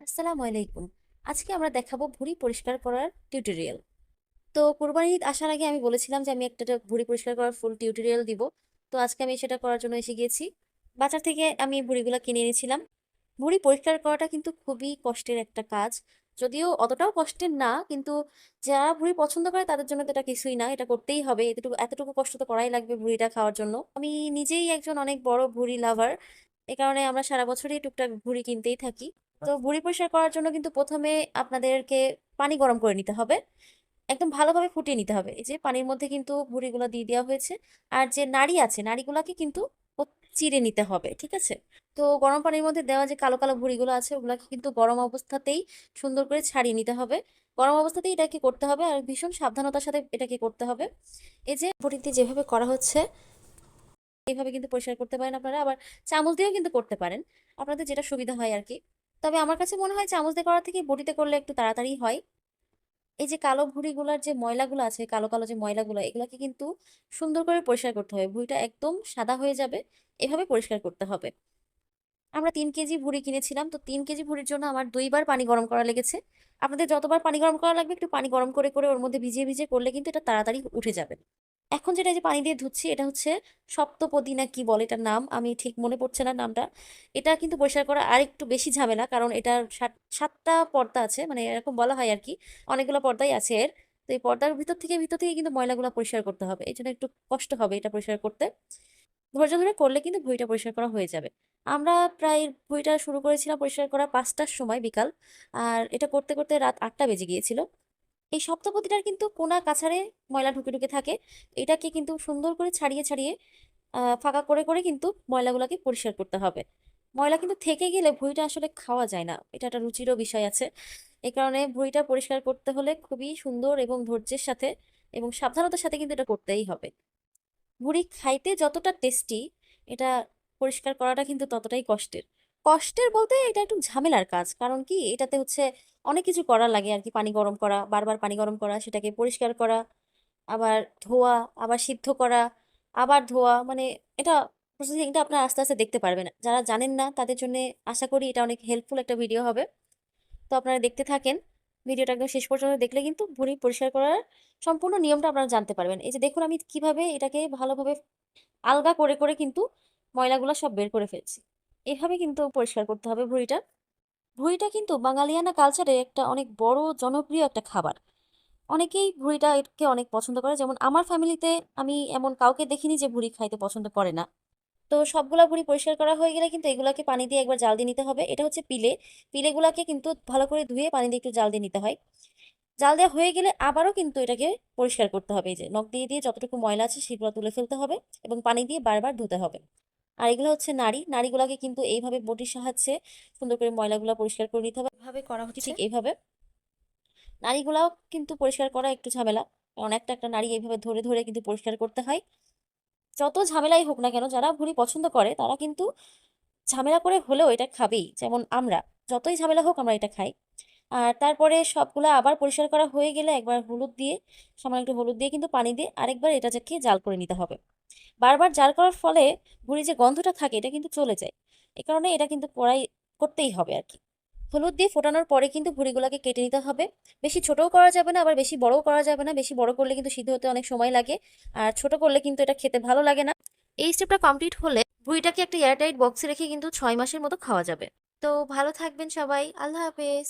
আসসালামু আলাইকুম। আজকে আমরা দেখাবো ভুঁড়ি পরিষ্কার করার টিউটোরিয়াল তো কোরবানি ঈদ আসার আগে আমি বলেছিলাম যে আমি একটা ভুঁড়ি পরিষ্কার করার ফুল টিউটোরিয়াল দিব। তো আজকে আমি সেটা করার জন্য এসে গিয়েছি। বাজার থেকে আমি ভুঁড়িগুলো কিনে এনেছিলাম। ভুঁড়ি পরিষ্কার করাটা কিন্তু খুবই কষ্টের একটা কাজ। যদিও অতটাও কষ্টের না, কিন্তু যারা ভুঁড়ি পছন্দ করে তাদের জন্য তো এটা কিছুই না, এটা করতেই হবে। এতটুকু এতটুকু কষ্ট তো করাই লাগবে ভুঁড়িটা খাওয়ার জন্য। আমি নিজেই একজন অনেক বড় ভুঁড়ি লাভার এ কারণে আমরা সারা বছরই টুকটাক ভুঁড়ি কিনতেই থাকি। তো ভুঁড়ি পরিষ্কার করার জন্য কিন্তু প্রথমে আপনাদেরকে পানি গরম করে নিতে হবে। একদম ভালোভাবে ফুটিয়ে নিতে হবে। এই যে পানির মধ্যে কিন্তু ভুঁড়িগুলো দিয়ে দেওয়া হয়েছে। আর যে নাড়ি আছে, নাড়িগুলোকে কিন্তু চিড়ে নিতে হবে, ঠিক আছে? তো গরম পানির মধ্যে দেওয়া যে কালো কালো ভুঁড়িগুলো আছে, ওগুলোকে কিন্তু গরম অবস্থাতেই সুন্দর করে ছাড়িয়ে নিতে হবে। গরম অবস্থাতেই এটাকে করতে হবে আর ভীষণ সাবধানতার সাথে এটাকে করতে হবে। এই যে ভুঁড়িতে যেভাবে করা হচ্ছে, এইভাবে কিন্তু পরিষ্কার করতে পারেন আপনারা। আবার চামচ দিয়েও কিন্তু করতে পারেন। আপনাদের যেটা সুবিধা হয় আর কি। তবে আমার কাছে মনে হয় চামচ দিয়ে করার থেকে বটিতে করলে একটু তাড়াতাড়ি হয়। এই যে কালো ভুঁড়িগুলোর যে ময়লাগুলো আছে, কালো কালো যে ময়লাগুলো, এগুলোকে কিন্তু সুন্দর করে পরিষ্কার করতে হবে। ভুঁড়িটা একদম সাদা হয়ে যাবে, এভাবে পরিষ্কার করতে হবে। আমরা তিন কেজি ভুঁড়ি কিনেছিলাম, তো তিন কেজি ভুঁড়ির জন্য আমার দুইবার পানি গরম করা লেগেছে। আপনাদের যতবার পানি গরম করা লাগবে, একটু পানি গরম করে করে ওর মধ্যে ভিজিয়ে ভিজিয়ে করলে কিন্তু এটা তাড়াতাড়ি উঠে যাবে। এখন যেটা যে পানি দিয়ে ধুচ্ছি, এটা হচ্ছে সপ্তপদী না কি বলে এটার নাম, আমি ঠিক মনে পড়ছে না নামটা। এটা কিন্তু পরিষ্কার করা আর একটু বেশি ঝামেলা, কারণ এটার সাত, সাতটা পর্দা আছে মানে এরকম বলা হয় আর কি, অনেকগুলো পর্দাই আছে এর। তো এই পর্দার ভিতর থেকে ভিতর থেকে কিন্তু ময়লাগুলো পরিষ্কার করতে হবে, এই জন্য একটু কষ্ট হবে এটা পরিষ্কার করতে। ধৈর্য ধরে করলে কিন্তু ভুঁড়িটা পরিষ্কার করা হয়ে যাবে। আমরা প্রায় ভুঁড়িটা শুরু করেছিলাম পরিষ্কার করা পাঁচটার সময় বিকাল, আর এটা করতে করতে রাত আটটা বেজে গিয়েছিল। এই সপ্তপদীটার কিন্তু কোনা কাছারে ময়লা ঢুকে ঢুকে থাকে। এটাকে কিন্তু সুন্দর করে ছাড়িয়ে ছাড়িয়ে ফাঁকা করে করে কিন্তু ময়লাগুলোকে পরিষ্কার করতে হবে। ময়লা কিন্তু থেকে গেলে ভুঁড়িটা আসলে খাওয়া যায় না। এটা একটা রুচিরও বিষয় আছে। এই কারণে ভুঁড়িটা পরিষ্কার করতে হলে খুবই সুন্দর এবং ধৈর্যের সাথে এবং সাবধানতার সাথে কিন্তু এটা করতেই হবে। ভুঁড়ি খাইতে যতটা টেস্টি, এটা পরিষ্কার করাটা কিন্তু ততটাই কষ্টের। কষ্টের বলতে এটা একটু ঝামেলার কাজ। কারণ কি? এটাতে হচ্ছে অনেক কিছু করা লাগে আর কি পানি গরম করা, বারবার পানি গরম করা, সেটাকে পরিষ্কার করা, আবার ধোয়া, আবার সিদ্ধ করা, আবার ধোয়া মানে এটা প্রসেসিংটা আপনারা আস্তে আস্তে দেখতে পারবেন। যারা জানেন না, তাদের জন্য আশা করি এটা অনেক হেল্পফুল একটা ভিডিও হবে। তো আপনারা দেখতে থাকেন। ভিডিওটা একদম শেষ পর্যন্ত দেখলে কিন্তু ভুঁড়ি পরিষ্কার করার সম্পূর্ণ নিয়মটা আপনারা জানতে পারবেন। এই যে দেখুন, আমি কীভাবে এটাকে ভালোভাবে আলগা করে করে কিন্তু ময়লাগুলো সব বের করে ফেলছি। এভাবে কিন্তু পরিষ্কার করতে হবে ভুঁড়িটা। ভুঁড়িটা কিন্তু বাঙালিয়ানা কালচারে একটা অনেক বড় জনপ্রিয় একটা খাবার। অনেকেই ভুঁড়িটা একে অনেক পছন্দ করে। যেমন আমার ফ্যামিলিতে আমি এমন কাউকে দেখিনি যে ভুঁড়ি খাইতে পছন্দ করে না। তো সবগুলা ভুঁড়ি পরিষ্কার করা হয়ে গেলে কিন্তু এগুলাকে পানি দিয়ে একবার জাল দিয়ে নিতে হবে। এটা হচ্ছে পিলে। পিলেগুলাকে কিন্তু ভালো করে ধুয়ে পানি দিয়ে একটু জাল দিয়ে নিতে হয়। জাল দেওয়া হয়ে গেলে আবারও কিন্তু এটাকে পরিষ্কার করতে হবে। এই যে নখ দিয়ে দিয়ে যতটুকু ময়লা আছে সেগুলো তুলে ফেলতে হবে এবং পানি দিয়ে বারবার ধুতে হবে। আর এগুলো হচ্ছে নাড়ি। নাড়িগুলোকে কিন্তু এইভাবে বটির সাহায্যে সুন্দর করে ময়লাগুলো পরিষ্কার করে নিতে হবে। এভাবে করা হচ্ছে। ঠিক এইভাবে। নাড়িগুলাও কিন্তু পরিষ্কার করা একটু ঝামেলা। কারণ একটা একটা নাড়ি এইভাবে ধরে ধরে কিন্তু পরিষ্কার করতে হয়। যত ঝামেলাই হোক না কেন যারা ভুঁড়ি পছন্দ করে তারা কিন্তু ঝামেলা করে হলেও এটা খাবেই যেমন আমরা। যতই ঝামেলা হোক আমরা এটা খাই। আর তারপরে সবগুলো আবার পরিষ্কার করা হয়ে গেলে একবার হলুদ দিয়ে সামান্য একটু হলুদ দিয়ে কিন্তু পানি দিয়ে আরেকবার এটাকে জাল করে নিতে হবে। বারবার জাল করার ফলে ভুঁড়ি যে গন্ধটা থাকে, এটা কিন্তু চলে যায়। এ কারণে এটা কিন্তু কড়াই করতেই হবে আর কি। হলুদ দিয়ে ফোটানোর পরে কিন্তু ভুঁড়িগুলোকে কেটে নিতে হবে। বেশি ছোটও করা যাবে না, আবার বেশি বড়ও করা যাবে না। বেশি বড় করলে কিন্তু সিদ্ধ হতে অনেক সময় লাগে। আর ছোট করলে কিন্তু এটা খেতে ভালো লাগে না। এই স্টেপটা কমপ্লিট হলে ভুঁড়িটাকে একটা এয়ারটাইট বক্সে রেখে কিন্তু ছয় মাসের মতো খাওয়া যাবে। তো ভালো থাকবেন সবাই। আল্লাহ হাফেজ।